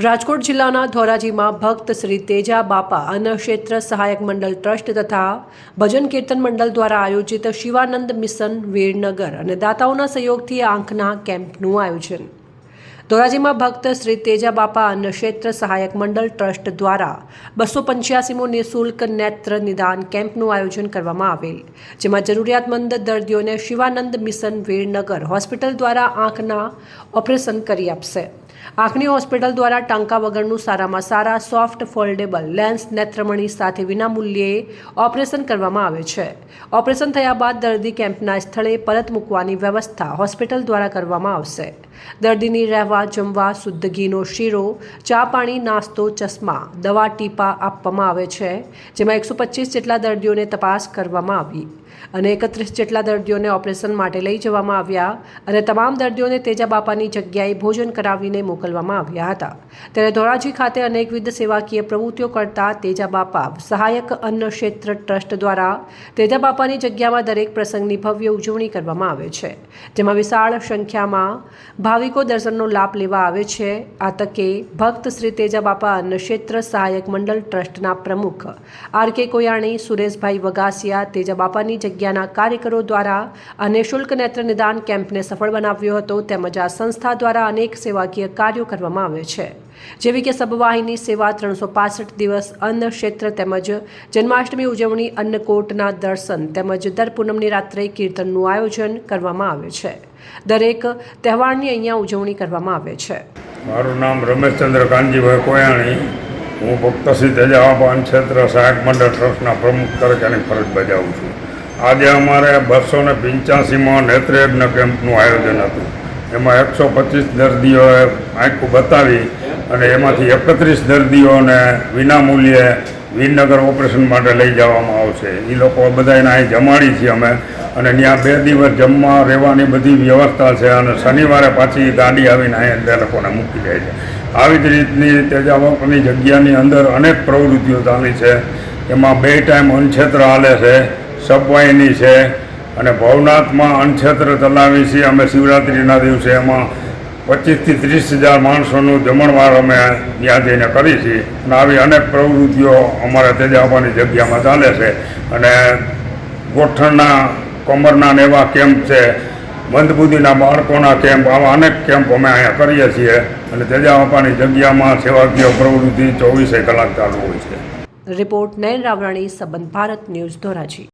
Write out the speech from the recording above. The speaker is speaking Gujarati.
રાજકોટ જિલ્લાના ધોરાજીમાં ભક્ત શ્રી તેજા બાપા અન્નક્ષેત્ર સહાયક મંડળ ટ્રસ્ટ તથા ભજન કીર્તન મંડળ દ્વારા આયોજિત શિવાનંદ મિશન વીરનગર અને દાતાઓના સહયોગથી આંખના કેમ્પનું આયોજન. ધોરાજીમાં ભક્ત શ્રી તેજા બાપા અન્નક્ષેત્ર સહાયક મંડળ ટ્રસ્ટ દ્વારા બસો પંચ્યાસીમો નિઃશુલ્ક નેત્ર નિદાન કેમ્પનું આયોજન કરવામાં આવેલ, જેમાં જરૂરિયાતમંદ દર્દીઓને શિવાનંદ મિશન વીરનગર હોસ્પિટલ દ્વારા આંખના ઓપરેશન કરી આપશે. આંખની હોસ્પિટલ દ્વારા ટાંકા વગરનું સારામાં સારા, સોફ્ટ, ફોલ્ડેબલ લેન્સ નેત્રમણી સાથે વિનામૂલ્યે ઓપરેશન કરવામાં આવે છે. ઓપરેશન થયા બાદ દર્દી કેમ્પના સ્થળે પરત મૂકવાની વ્યવસ્થા હોસ્પિટલ દ્વારા કરવામાં આવશે. દર્દીની રહેવા જમવા શુદ્ધ ઘીનો શીરો, ચા પાણી, નાસ્તો, ચશ્મા, દવા ટીપા આપવામાં આવે છે, જેમાં એકસો પચીસ જેટલા દર્દીઓને તપાસ કરવામાં આવી. અને એકત્રીસ જેટલા દર્દીઓને ઓપરેશન માટે લઈ જવામાં આવ્યા અને તમામ દર્દીઓને તેજા બાપાની જગ્યાએ ભોજન કરાવીને મોકલવામાં આવ્યા હતા. ત્યારે ધોરાજી ખાતે અનેકવિધ સેવાકીય પ્રવૃત્તિઓ કરતા તેજા બાપા સહાયક અન્ન ક્ષેત્ર ટ્રસ્ટ દ્વારા તેજા બાપાની જગ્યામાં દરેક પ્રસંગની ભવ્ય ઉજવણી કરવામાં આવે છે. જેમાં વિશાળ સંખ્યામાં ભાવિકો દર્શનનો લાભ લેવા આવે છે. આ તકે ભક્ત શ્રી તેજા બાપા અન્ન ક્ષેત્ર સહાયક મંડળ ટ્રસ્ટના પ્રમુખ આર કે કોયાણી, સુરેશભાઈ વગાસિયા, તેજા બાપાની જગ્યાના કાર્યકરો દ્વારા આ નિઃશુલ્ક નેત્ર નિદાન કેમ્પને સફળ બનાવ્યો હતો. તેમજ આ સંસ્થા દ્વારા અનેક સેવાકીય કાર્યો કરવામાં આવે છે. જેવી કે સબવાહિની સેવા ત્રણસો દિવસ અન્ન ક્ષેત્ર તેમજ જન્માષ્ટમી ઉજવણી અન્નકોટના દર્શન તેમજ દર પૂનમની રાત્રે કીર્તનનું આયોજન કરવામાં આવે છે. દરેક તહેવારની અહીંયા ઉજવણી કરવામાં આવે છે. મારું નામ રમેશચંદ્ર કાનજીભાઈ કોયાણી. હું ભક્તસિંહ તેજાવાપાન ક્ષેત્ર સહાયક મંડળ ટ્રસ્ટના પ્રમુખ તરીકેની ફરજ બજાવું છું. આજે અમારે બસો ને પંચ્યાસીમાં નેત્રયજ્ઞ કેમ્પનું આયોજન હતું. એમાં એકસો પચીસ દર્દીઓએ આંખું બતાવી અને એમાંથી એકત્રીસ દર્દીઓને વિનામૂલ્યે વિનગર ઓપરેશન માટે લઈ જવામાં આવશે. એ લોકો બધાને અહીં જમાડી છીએ અમે. અને ત્યાં બે દિવસ જમવા રહેવાની બધી વ્યવસ્થા છે અને શનિવારે પાછી ગાડી આવીને અહીં અંદર લોકોને મૂકી જાય છે. આવી જ રીતની તેજાવકની જગ્યાની અંદર અનેક પ્રવૃત્તિઓ ચાલી છે. એમાં બે ટાઈમ અનક્ષેત્ર હાલે છે. સબવાહિની છે અને ભવનાથમાં અન્નક્ષેત્ર ચલાવી છીએ અમે શિવરાત્રિના દિવસે એમાં પચીસથી ત્રીસ હજાર માણસોનું જમણવાર અમે ત્યાં જઈને કરી છીએ અને આવી અનેક પ્રવૃત્તિઓ અમારા તેજાબાની જગ્યામાં ચાલે છે. અને ગોઠણના, કમરના ને એવા કેમ્પ છે. મંદબુદ્ધિના બાળકોના કેમ્પ, આવા અનેક કેમ્પ અમે અહીંયા કરીએ છીએ. અને તેજાબાપાની જગ્યામાં સેવાકીય પ્રવૃત્તિ ચોવીસે કલાક ચાલુ હોય છે. રિપોર્ટ, નયન રાવરાણી, સંબંધ ભારત ન્યૂઝ ધોરાજી.